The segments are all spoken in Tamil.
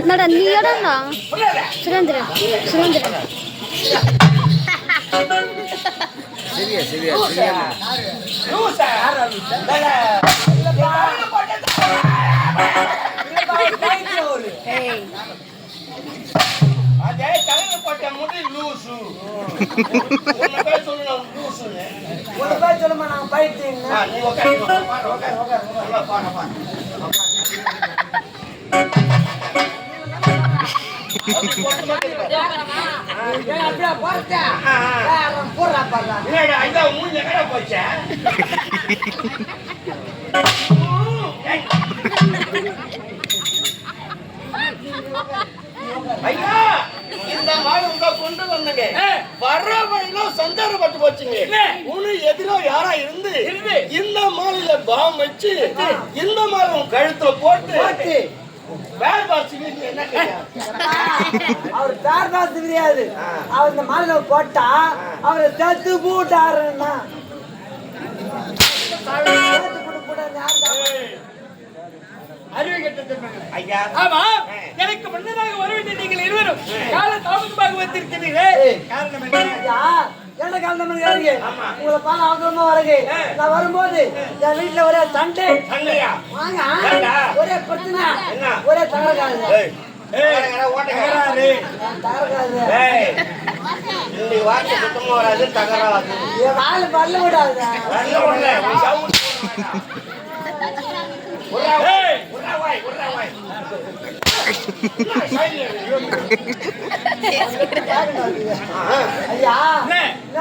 என்னடா நீ இடம்டா சுரேந்திரன் சுரேந்திரன் சரியா சரியா. லூசா லூசா இல்ல ஏய் அதே தலையில போட்ட முடி லூசு உன்னை பேர் சொல்லணும் லூசுன்னு ஒரு பேர் சொல்லுமா நான் பைத்தியம் ஐயா, இந்த மாதிரி உங்க கொண்டு வந்தங்க வர்ற வழியில சந்தானப்பட்டு போச்சுங்க உனு எதிரோ யாரா இருந்து இந்த மாலையில பாம் வச்சு இந்த மாலை உன் கழுத்துல போட்டு அவர் தார்தாஸ் தெரியாது. அவர் இந்த மாலையில போட்டா அவரை சேர்த்து போட்டாருன்னா. எனக்கு முன்னதாக வர வேண்டிய நீங்கள் இருவரும் கால தாமதமாக வந்திருக்கிறீர்களே காரணம் என்ன? உங்களை பார்க்க அவசரமா வரகு. நான் வரும்போது என் வீட்டுல ஒரே சண்டை வாங்க? ஒரே பிரச்சனை. என்ன? ஒரே வராது தகராது பல்ல விடாது ஐயா.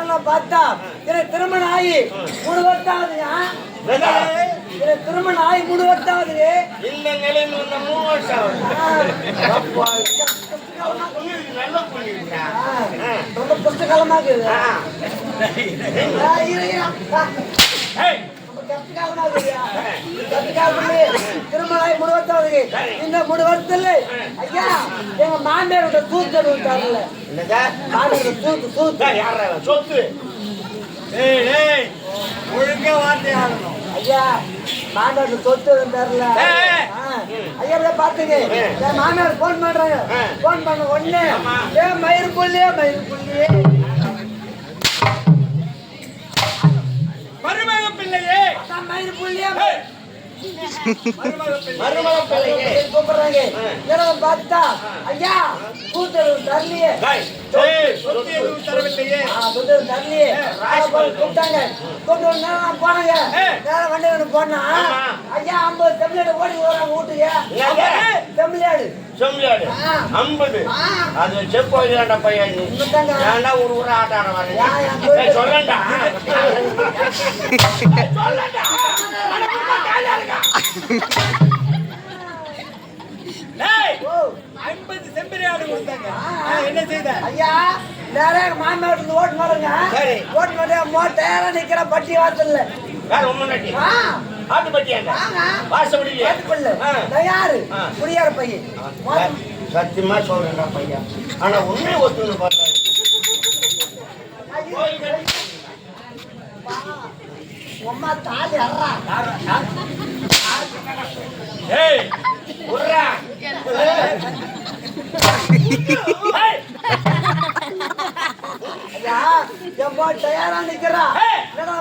என்ன பார்த்தா எனக்கு திருமணம் ஆகி மூணு வருஷம் ஆகுதுயா எனக்கு திருமணம் ஆகி மூணு வருஷம் ஆகுது இந்த நிலையில் மூணு வருஷம் ஆகுது. ரொம்ப புஸ்தகாலமா இருக்குது வருஷம் ஆகுது இந்த மூணு வருஷத்துல ஐயா எங்க மாமியாரோட தூத்து விட்டாருல்ல? மாமியாரோட தூத்து தூத்து இவன்? சொத்து ஒழுங்கா வார்த்தை ஆடணும் ஐயா மாமியார் சொத்து இருந்தாருல. ஐயா அப்படியே பாத்துங்க என் மாமியார் போன் பண்றாங்க போன் பண்ண உடனே ஏன் மயிர் புள்ளியே மயிர் புள்ளியே மருமக பிள்ளையே அதான் மயிர் மருமக பிள்ளைங்க கூப்பிடுறாங்க பார்த்தா ஐயா கூத்தல் தரலையே தரவில்லையே தரலையே கூப்பிட்டாங்க கொண்டு வந்து நான் போனாங்க வேற வண்டி ஒன்று போனா ஐயா ஐம்பது தமிழ்நாடு ஓடி வராங்க வீட்டுக்கு தமிழ்நாடு செம்மறியாடு. ஐம்பது. அது செப்பு வைக்கிறான்டா பையன் ஏன்டா ஒரு ஊரா ஆட்ட ஆட வர்றீங்க? 50 செம்பரி ஆடு கொடுத்தாங்க. என்ன செய்த? ஐயா நேரா எங்க மாமியார் இருந்து ஓட்டு சரி. ஓட்டு மாட்டே மோட்டேரா நிக்கிற பட்டி வாசல்ல. வேற ஒண்ணும் இல்லாட்டி. ஆ. ஆட்டு பட்டியாங்க. யாரு? ஆ. குடியார பையன். சத்தியமா சொல்றேன்டா பையன். ஆனா உண்மை ஒத்துன்னு அம்மா தாலி அறா ஏய் உர்ரா. ஐயா தயாரா நிக்கிறா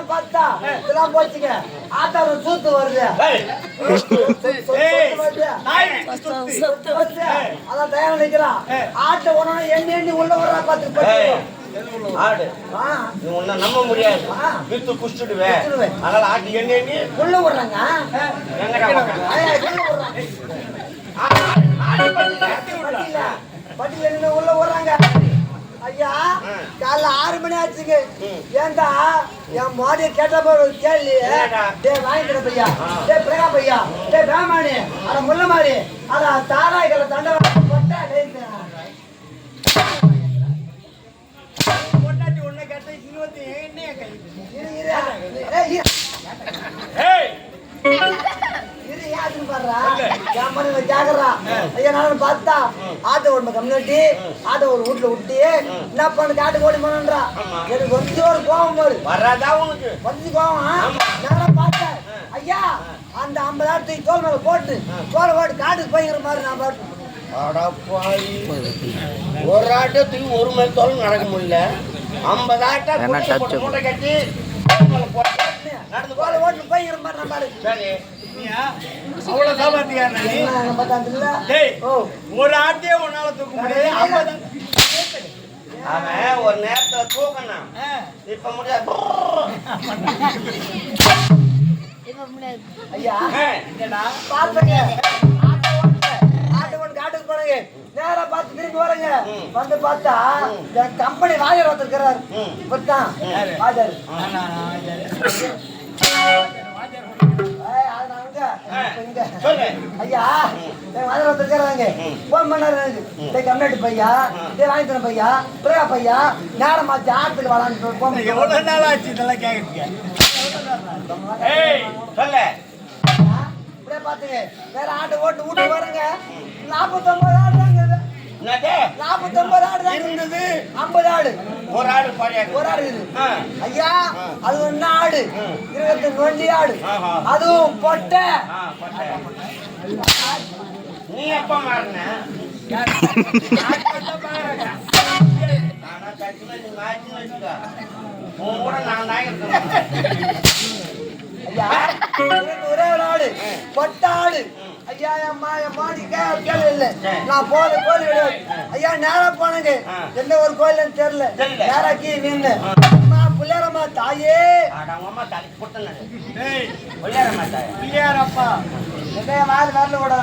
பார்த்தா இதெல்லாம் போச்சுங்க ஆத்தால சூத்து வருது அதான் தயாரா நிக்கிறா ஆட்டை உடனே எண்ணி எண்ணி உள்ள வர்றா பார்த்து ஆடு. நீ உன்னை நம்ப முடியாது. வித்து குடிச்சிடுவேன். அதனால ஆட்டு எண்ணி எண்ணி? உள்ள விடுறாங்க. பட்டியில. நின்னு உள்ள விடுறாங்க. ஐயா காலைல ஆறு மணி ஆச்சுங்க. ஏன்டா என் மாடிய கேட்ட போற ஒரு கேள்வி? டே வாங்கிக்கிற பையா. டே பிரகா பையா. டே பேமானி. அட முள்ள மாதிரி அட தாராய்களை தண்டை போட்டா பார்த்தா, ஆட்டோ ஓடுன கம்யூனிட்டி, ஆட்டோ ஒரு வீட்டுல விட்டு, என்ன பண்ணு, காட்டுக்கு ஓடி போனேன்றா. எனக்கு வந்து ஒரு கோவம் பாரு. வராதா உனக்கு? வந்து கோவம், நானும் பார்த்தேன். ஐயா அந்த ஐம்பதாயிரத்துக்கு தோல் மேல போட்டு தோலை போட்டு காட்டுக்கு போய்ங்கிற மாதிரி நான் பாட்டு. ஒரு ஆட்டத்துக்கு ஒரு மணி தோலம் நடக்க முடியல. ஐம்பது ஆட்டா மூட்டை கட்டி நடந்து தோலை ஓட்டு மாதிரி நான் பாடு சரி? அவ்வளவு ஓ ஒரு உன்னால தூக்க முடியாது. ஐம்பது அவன் ஒரு நேரத்துல தூக்கணும். இப்ப முடியாது. ஐயா. ஆ. நேரா பார்த்து திரும்பி வரீங்க. வந்து பார்த்தா கம்பெனி வாயர் ஒருத்தருக்கிறாரு ம். இப்பதான் யாரு? வாஜர் ஐயா வாஜர் ஒருத்தருக்கிறாங்க போன் பண்ணாரு கம்யூனிட்டி பையா? டேய் வாங்கி தரேன் பையா? பிரேயா பையா? நேரம் மாத்தி ஆட்டுக்கு வளான்னு போன் எவ்வளவு நாள் ஆச்சு இதெல்லாம்? ஏய், சொல்லு. பாத்துங்க வேற ஆட்டோ ஓட்டு வீட்டுக்கு வரங்க நாற்பத்தொன்பது ஆடு. நாற்பத்தொன்பது ஆடு இருந்தது. ஐம்பது ஆடு. ஒரு ஆடு ஒரு ஆடு இருக்குது. ஐயா அது ஒன்னு ஆடு இருபத்தி நொண்டி ஆடு. அதுவும் பொட்டை. நீ எப்ப மாறின? கூட நான் தான் ஒரே ஒரு ஆடு. பொட்டை ஆடு. ஐயா அம்மா அம்மா நீ கேள்வி இல்ல. நான் போத கோயில் ஐயா நேரா போனங்க. எந்த ஒரு கோயில்னு தெரியல. நேரா கீ நின்று அம்மா பிள்ளையரம்மா தாயே. அம்மா தலைக்கு போட்டுனது. டேய், விளையாட மாட்டாயா பிள்ளையாரப்பா. என்ன வாயில் வரல விட.